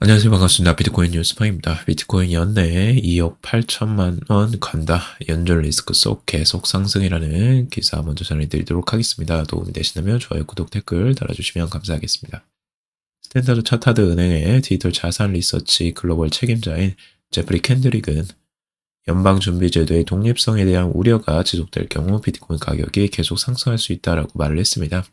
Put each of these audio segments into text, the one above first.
안녕하세요. 반갑습니다. 비트코인 뉴스파입니다. 비트코인 연내 2억 8천만 원 간다. 연준 리스크 속 계속 상승이라는 기사 먼저 전해드리도록 하겠습니다. 도움이 되시다면 좋아요, 구독, 댓글 달아주시면 감사하겠습니다. 스탠다드 차타드 은행의 디지털 자산 리서치 글로벌 책임자인 제프리 캔드릭은 연방준비제도의 독립성에 대한 우려가 지속될 경우 비트코인 가격이 계속 상승할 수 있다라고 말을 했습니다.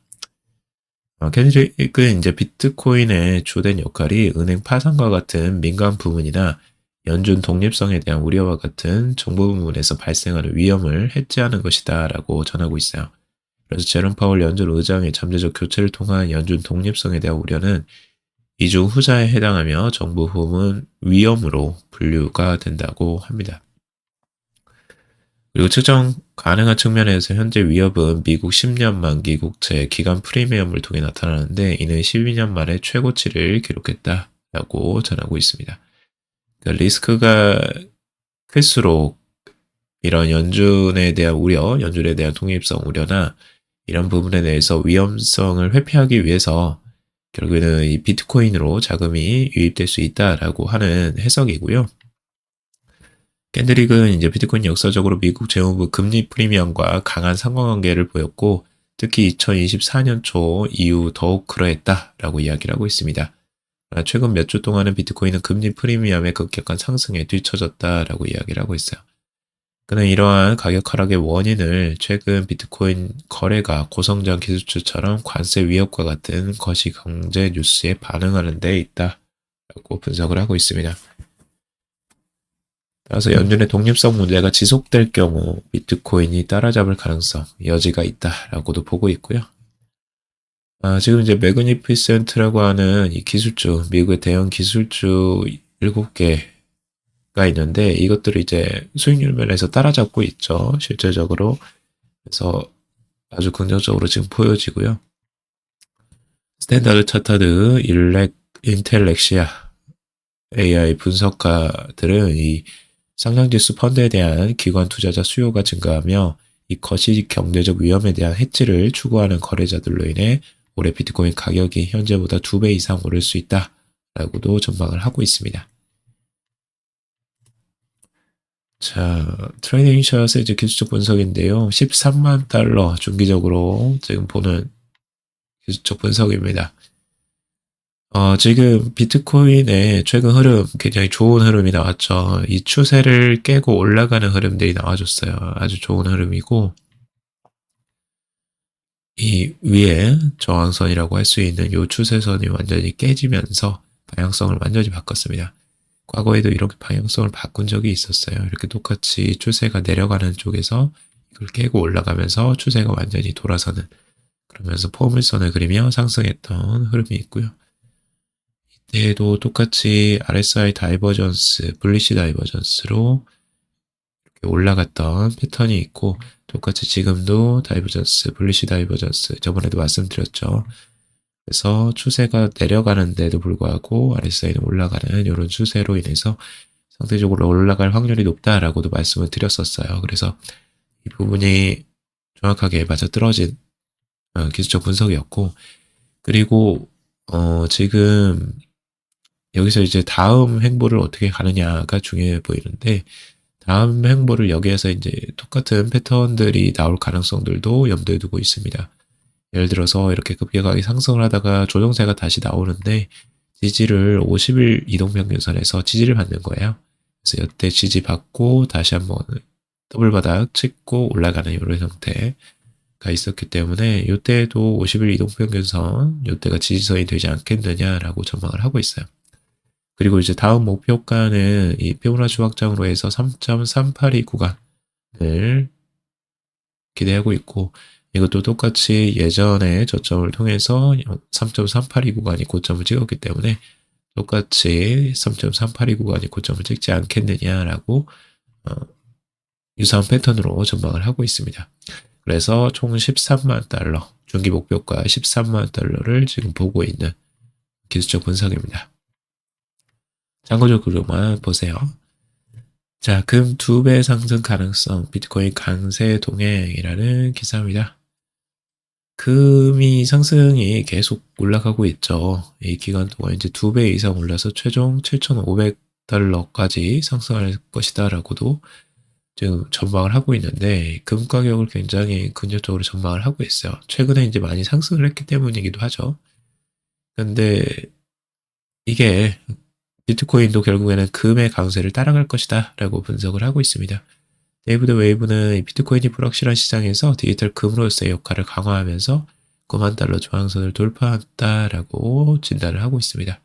어, 캔드릭은 이제 비트코인의 주된 역할이 은행 파산과 같은 민감 부분이나 연준 독립성에 대한 우려와 같은 정보 부분에서 발생하는 위험을 해지하는 것이다 라고 전하고 있어요. 그래서 제롬 파월 연준 의장의 잠재적 교체를 통한 연준 독립성에 대한 우려는 이중 후자에 해당하며 정부 부문 위험으로 분류가 된다고 합니다. 그리고 측정 가능한 측면에서 현재 위협은 미국 10년 만기 국채 기간 프리미엄을 통해 나타나는데 이는 12년 만에 최고치를 기록했다라고 전하고 있습니다. 그러니까 리스크가 클수록 이런 연준에 대한 우려, 연준에 대한 독립성 우려나 이런 부분에 대해서 위험성을 회피하기 위해서 결국에는 이 비트코인으로 자금이 유입될 수 있다라고 하는 해석이고요. 캔드릭은 이제 비트코인 역사적으로 미국 재무부 금리 프리미엄과 강한 상관관계를 보였고 특히 2024년 초 이후 더욱 그러했다라고 이야기를 하고 있습니다. 최근 몇 주 동안은 비트코인은 금리 프리미엄의 급격한 상승에 뒤처졌다라고 이야기를 하고 있어요. 그는 이러한 가격 하락의 원인을 최근 비트코인 거래가 고성장 기술주처럼 관세 위협과 같은 거시 경제 뉴스에 반응하는 데 있다라고 분석을 하고 있습니다. 따라서 연준의 독립성 문제가 지속될 경우 비트코인이 따라잡을 가능성, 여지가 있다라고도 보고 있고요. 아, 지금 이제 매그니피센트라고 하는 이 기술주, 미국의 대형 기술주 7개가 있는데 이것들을 이제 수익률 면에서 따라잡고 있죠. 실제적으로. 그래서 아주 긍정적으로 지금 보여지고요. 스탠다드 차타드, 일렉, 인텔렉시아, AI 분석가들은 이 상장지수 펀드에 대한 기관 투자자 수요가 증가하며 이 거시 경제적 위험에 대한 해지를 추구하는 거래자들로 인해 올해 비트코인 가격이 현재보다 두 배 이상 오를 수 있다 라고도 전망을 하고 있습니다. 자, 트레이딩 샷의 이제 기술적 분석인데요. 13만 달러 중기적으로 지금 보는 기술적 분석입니다. 어, 지금 비트코인의 최근 흐름 굉장히 좋은 흐름이 나왔죠. 이 추세를 깨고 올라가는 흐름들이 나와줬어요. 아주 좋은 흐름이고 이 위에 저항선이라고 할 수 있는 이 추세선이 완전히 깨지면서 방향성을 완전히 바꿨습니다. 과거에도 이렇게 방향성을 바꾼 적이 있었어요. 이렇게 똑같이 추세가 내려가는 쪽에서 이걸 깨고 올라가면서 추세가 완전히 돌아서는 그러면서 포물선을 그리며 상승했던 흐름이 있고요. 얘도 똑같이 RSI 다이버전스, 블리시 다이버전스로 올라갔던 패턴이 있고 똑같이 지금도 다이버전스, 블리시 다이버전스 저번에도 말씀드렸죠. 그래서 추세가 내려가는데도 불구하고 RSI는 올라가는 이런 추세로 인해서 상대적으로 올라갈 확률이 높다라고도 말씀을 드렸었어요. 그래서 이 부분이 정확하게 맞아 떨어진 어, 기술적 분석이었고 그리고 어, 지금 여기서 이제 다음 행보를 어떻게 가느냐가 중요해 보이는데 다음 행보를 여기에서 이제 똑같은 패턴들이 나올 가능성들도 염두에 두고 있습니다. 예를 들어서 이렇게 급격하게 상승을 하다가 조정세가 다시 나오는데 지지를 50일 이동평균선에서 지지를 받는 거예요. 그래서 이때 지지 받고 다시 한번 더블 바닥 찍고 올라가는 이런 형태가 있었기 때문에 이때도 50일 이동평균선 이때가 지지선이 되지 않겠느냐라고 전망을 하고 있어요. 그리고 이제 다음 목표가는 이 피보나치 확장으로 해서 3.382 구간을 기대하고 있고 이것도 똑같이 예전에 저점을 통해서 3.382 구간이 고점을 찍었기 때문에 똑같이 3.382 구간이 고점을 찍지 않겠느냐라고 어, 유사한 패턴으로 전망을 하고 있습니다. 그래서 총 13만 달러, 중기 목표가 13만 달러를 지금 보고 있는 기술적 분석입니다. 참고적으로만 보세요. 자, 금 두 배 상승 가능성, 비트코인 강세 동행이라는 기사입니다. 금이 상승이 계속 올라가고 있죠. 이 기간 동안 이제 두 배 이상 올라서 최종 7,500달러까지 상승할 것이다라고도 지금 전망을 하고 있는데 금 가격을 굉장히 긍정적으로 전망을 하고 있어요. 최근에 이제 많이 상승을 했기 때문이기도 하죠. 근데 이게 비트코인도 결국에는 금의 강세를 따라갈 것이다 라고 분석을 하고 있습니다. 데이브드 웨이브는 비트코인이 불확실한 시장에서 디지털 금으로서의 역할을 강화하면서 9만 달러 저항선을 돌파했다라고 진단을 하고 있습니다.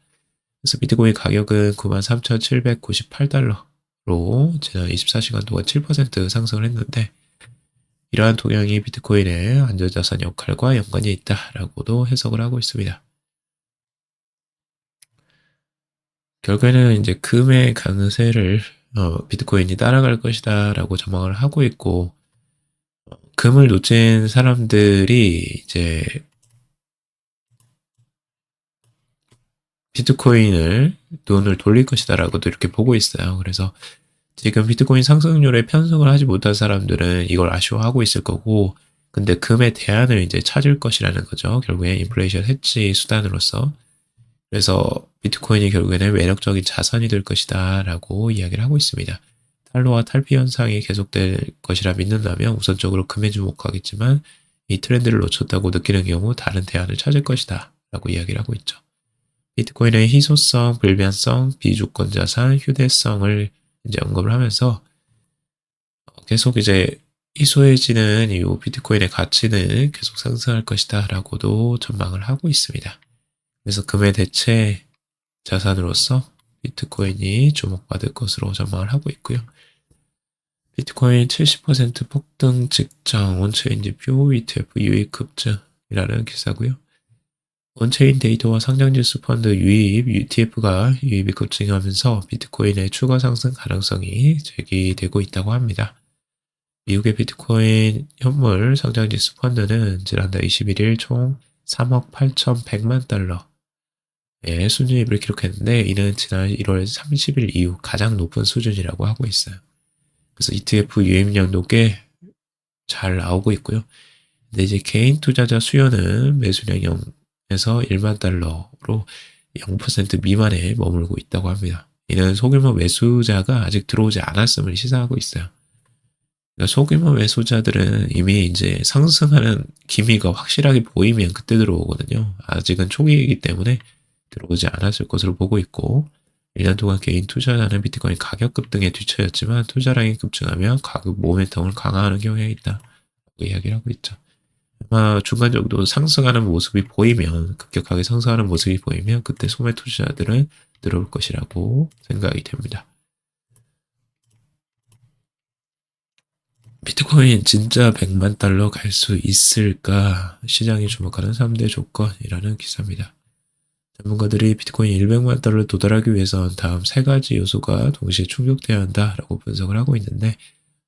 그래서 비트코인 가격은 93,798달러로 지난 24시간 동안 7% 상승을 했는데 이러한 동향이 비트코인의 안전자산 역할과 연관이 있다라고도 해석을 하고 있습니다. 결국에는 이제 금의 강세를 어, 비트코인이 따라갈 것이다라고 전망을 하고 있고 어, 금을 놓친 사람들이 이제 비트코인을 돈을 돌릴 것이다라고도 이렇게 보고 있어요. 그래서 지금 비트코인 상승률에 편성을 하지 못한 사람들은 이걸 아쉬워하고 있을 거고 근데 금의 대안을 이제 찾을 것이라는 거죠. 결국에 인플레이션 해치 수단으로서 그래서 비트코인이 결국에는 매력적인 자산이 될 것이다 라고 이야기를 하고 있습니다. 탈로와 탈피 현상이 계속될 것이라 믿는다면 우선적으로 금에 주목하겠지만 이 트렌드를 놓쳤다고 느끼는 경우 다른 대안을 찾을 것이다 라고 이야기를 하고 있죠. 비트코인의 희소성, 불변성, 비주권 자산, 휴대성을 이제 언급을 하면서 계속 이제 희소해지는 이 비트코인의 가치는 계속 상승할 것이다 라고도 전망을 하고 있습니다. 그래서 금의 대체 자산으로서 비트코인이 주목받을 것으로 전망을 하고 있고요. 비트코인 70% 폭등 직전 원체인 지표 ETF 유입 급증이라는 기사고요. 원체인 데이터와 상장지수 펀드 유입 UTF가 유입이 급증하면서 비트코인의 추가 상승 가능성이 제기되고 있다고 합니다. 미국의 비트코인 현물 상장지수 펀드는 지난달 21일 총 3억 8,100만 달러 예, 순이익을 기록했는데 이는 지난 1월 30일 이후 가장 높은 수준이라고 하고 있어요. 그래서 ETF 유입량도 꽤 잘 나오고 있고요. 근데 이제 개인 투자자 수요는 매수량 0에서 1만 달러로 0% 미만에 머물고 있다고 합니다. 이는 소규모 매수자가 아직 들어오지 않았음을 시사하고 있어요. 그러니까 소규모 매수자들은 이미 이제 상승하는 기미가 확실하게 보이면 그때 들어오거든요. 아직은 초기이기 때문에 들어오지 않았을 것으로 보고 있고 1년 동안 개인 투자자는 비트코인 가격 급등에 뒤처졌지만 투자량이 급증하면 가격 모멘텀을 강화하는 경향이 있다. 고 이야기를 하고 있죠. 아마 중간 정도 상승하는 모습이 보이면 급격하게 상승하는 모습이 보이면 그때 소매 투자자들은 들어올 것이라고 생각이 됩니다. 비트코인 진짜 100만 달러 갈 수 있을까? 시장이 주목하는 3대 조건이라는 기사입니다. 전문가들이 비트코인 100만 달러를 도달하기 위해선 다음 세 가지 요소가 동시에 충족돼야 한다라고 분석을 하고 있는데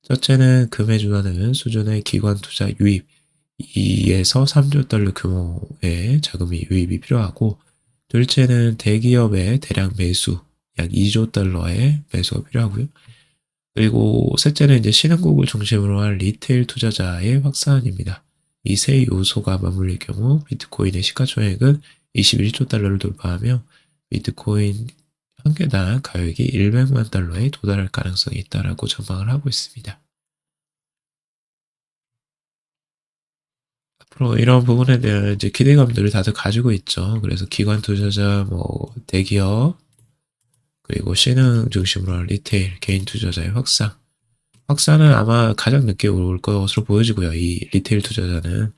첫째는 금에 준하는 수준의 기관 투자 유입 2에서 3조 달러 규모의 자금이 유입이 필요하고 둘째는 대기업의 대량 매수 약 2조 달러의 매수가 필요하고요. 그리고 셋째는 이제 신흥국을 중심으로 한 리테일 투자자의 확산입니다. 이 세 요소가 맞물릴 경우 비트코인의 시가총액은 21조 달러를 돌파하며 비트코인 한 개당 가격이 100만 달러에 도달할 가능성이 있다라고 전망을 하고 있습니다. 앞으로 이런 부분에 대한 이제 기대감들을 다들 가지고 있죠. 그래서 기관 투자자, 뭐 대기업, 그리고 신흥 중심으로 한 리테일, 개인 투자자의 확산. 확산은 아마 가장 늦게 올 것으로 보여지고요. 이 리테일 투자자는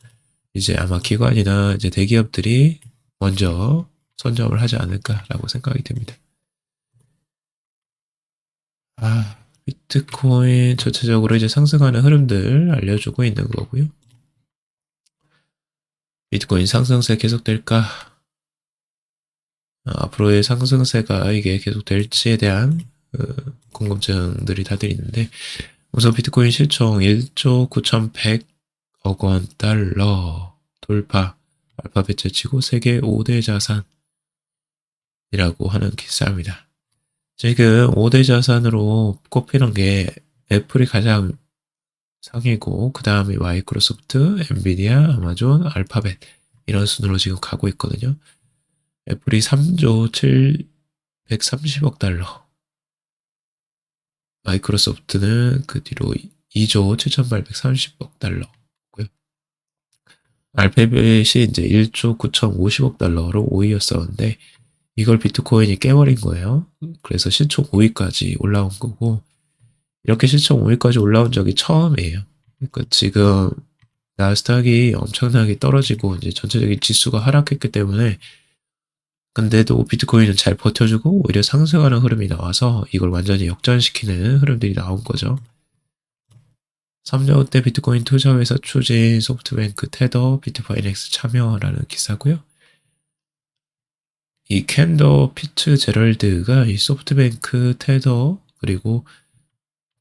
이제 아마 기관이나 이제 대기업들이 먼저 선점을 하지 않을까라고 생각이 됩니다. 아, 비트코인 전체적으로 이제 상승하는 흐름들 알려주고 있는 거고요. 비트코인 상승세 계속될까? 아, 앞으로의 상승세가 이게 계속될지에 대한 그 궁금증들이 다들 있는데 우선 비트코인 실총 1조 9,100억 원 달러 돌파 알파벳을 치고 세계 5대 자산이라고 하는 기사입니다. 지금 5대 자산으로 꼽히는 게 애플이 가장 상위고 그 다음에 마이크로소프트, 엔비디아, 아마존, 알파벳 이런 순으로 지금 가고 있거든요. 애플이 3조 730억 달러, 마이크로소프트는 그 뒤로 2조 7,830억 달러고요. 알파벳이 이제 1조 9,050억 달러로 5위였었는데 이걸 비트코인이 깨버린 거예요. 그래서 시총 5위까지 올라온 거고 이렇게 시총 5위까지 올라온 적이 처음이에요. 그러니까 지금 나스닥이 엄청나게 떨어지고 이제 전체적인 지수가 하락했기 때문에 근데도 비트코인은 잘 버텨주고 오히려 상승하는 흐름이 나와서 이걸 완전히 역전시키는 흐름들이 나온 거죠. 3년 때 비트코인 투자 회사 추진 소프트뱅크 테더 비트파이넥스 참여라는 기사고요. 이 캔더 피츠 제럴드가 이 소프트뱅크 테더 그리고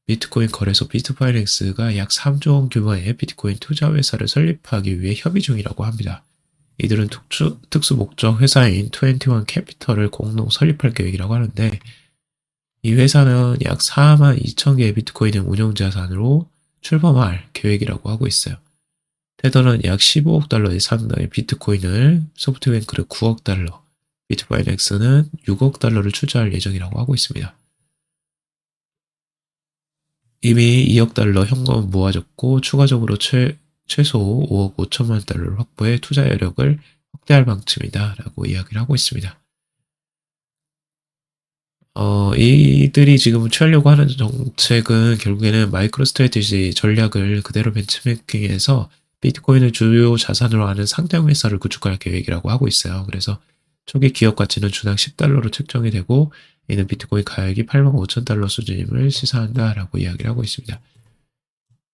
비트코인 거래소 비트파이넥스가 약 3조 원 규모의 비트코인 투자 회사를 설립하기 위해 협의 중이라고 합니다. 이들은 특수, 특수 목적 회사인 21 캐피털을 공동 설립할 계획이라고 하는데 이 회사는 약 4만 2천 개의 비트코인을 운용 자산으로 출범할 계획이라고 하고 있어요. 테더는 약 15억 달러의 상당의 비트코인을 소프트뱅크를 9억 달러, 비트파이넥스는 6억 달러를 투자할 예정이라고 하고 있습니다. 이미 2억 달러 현금은 모아졌고 추가적으로 최, 최소 5억 5천만 달러를 확보해 투자 여력을 확대할 방침이다 라고 이야기를 하고 있습니다. 어, 이들이 지금 취하려고 하는 정책은 결국에는 마이크로 스트레티지 전략을 그대로 벤치매킹해서 비트코인을 주요 자산으로 하는 상장 회사를 구축할 계획이라고 하고 있어요. 그래서 초기 기업 가치는 주당 10달러로 측정이 되고 이는 비트코인 가격이 8만 5천 달러 수준임을 시사한다라고 이야기를 하고 있습니다.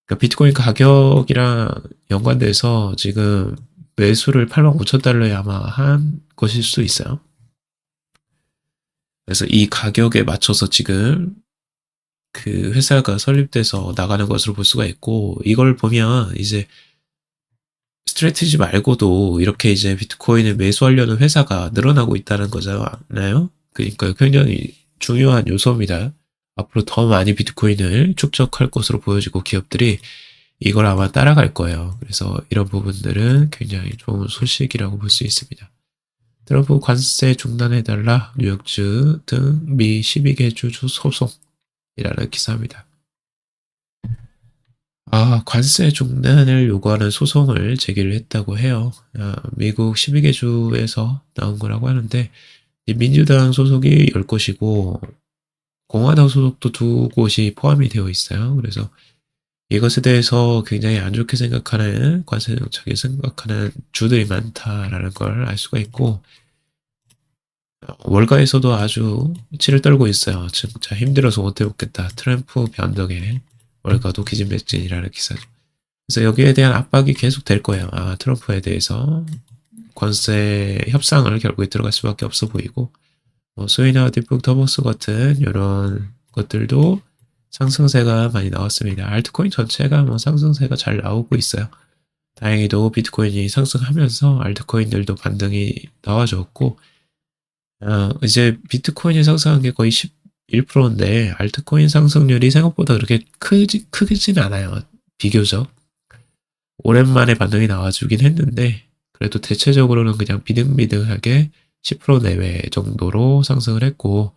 그러니까 비트코인 가격이랑 연관돼서 지금 매수를 8만 5천 달러에 아마 한 것일 수 있어요. 그래서 이 가격에 맞춰서 지금 그 회사가 설립돼서 나가는 것으로 볼 수가 있고 이걸 보면 이제 스트레티지 말고도 이렇게 이제 비트코인을 매수하려는 회사가 늘어나고 있다는 거잖아요. 그러니까 굉장히 중요한 요소입니다. 앞으로 더 많이 비트코인을 축적할 것으로 보여지고 기업들이 이걸 아마 따라갈 거예요. 그래서 이런 부분들은 굉장히 좋은 소식이라고 볼 수 있습니다. 트럼프 관세 중단해달라 뉴욕주 등 미 12개 주 소송이라는 기사입니다. 아, 관세 중단을 요구하는 소송을 제기를 했다고 해요. 아, 미국 12개 주에서 나온 거라고 하는데 민주당 소속이 10곳이고 공화당 소속도 두 곳이 포함이 되어 있어요. 그래서 이것에 대해서 굉장히 안 좋게 생각하는 관세 정책에 생각하는 주들이 많다라는 걸 알 수가 있고 월가에서도 아주 치를 떨고 있어요. 진짜 힘들어서 못 해먹겠다. 트럼프 변덕에 월가도 기진맥진이라는 기사죠. 그래서 여기에 대한 압박이 계속 될 거예요. 아, 트럼프에 대해서 관세 협상을 결국에 들어갈 수밖에 없어 보이고 뭐 스위나 디북 터보스 같은 이런 것들도 상승세가 많이 나왔습니다. 알트코인 전체가 뭐 상승세가 잘 나오고 있어요. 다행히도 비트코인이 상승하면서 알트코인들도 반등이 나와줬고 어, 이제 비트코인이 상승한 게 거의 11%인데 알트코인 상승률이 생각보다 그렇게 크지, 크지는 않아요. 비교적. 오랜만에 반등이 나와주긴 했는데 그래도 대체적으로는 그냥 비등비등하게 10% 내외 정도로 상승을 했고,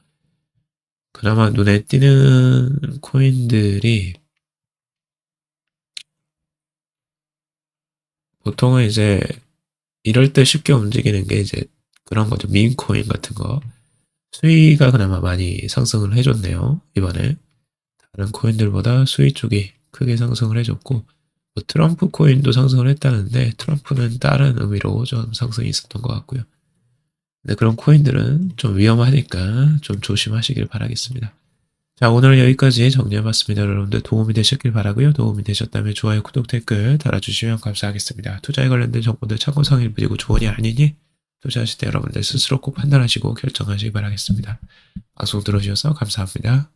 그나마 눈에 띄는 코인들이 보통은 이제 이럴 때 쉽게 움직이는 게 이제 그런 거죠. 민 코인 같은 거. 수위가 그나마 많이 상승을 해줬네요. 이번에. 다른 코인들보다 수위 쪽이 크게 상승을 해줬고, 뭐 트럼프 코인도 상승을 했다는데 트럼프는 다른 의미로 좀 상승이 있었던 것 같고요. 근데 그런 코인들은 좀 위험하니까 좀 조심하시길 바라겠습니다. 자, 오늘 여기까지 정리해봤습니다. 여러분들 도움이 되셨길 바라고요. 도움이 되셨다면 좋아요, 구독, 댓글 달아주시면 감사하겠습니다. 투자에 관련된 정보들 참고성일 뿐이고 조언이 아니니 투자하실 때 여러분들 스스로 꼭 판단하시고 결정하시기 바라겠습니다. 방송 들어주셔서 감사합니다.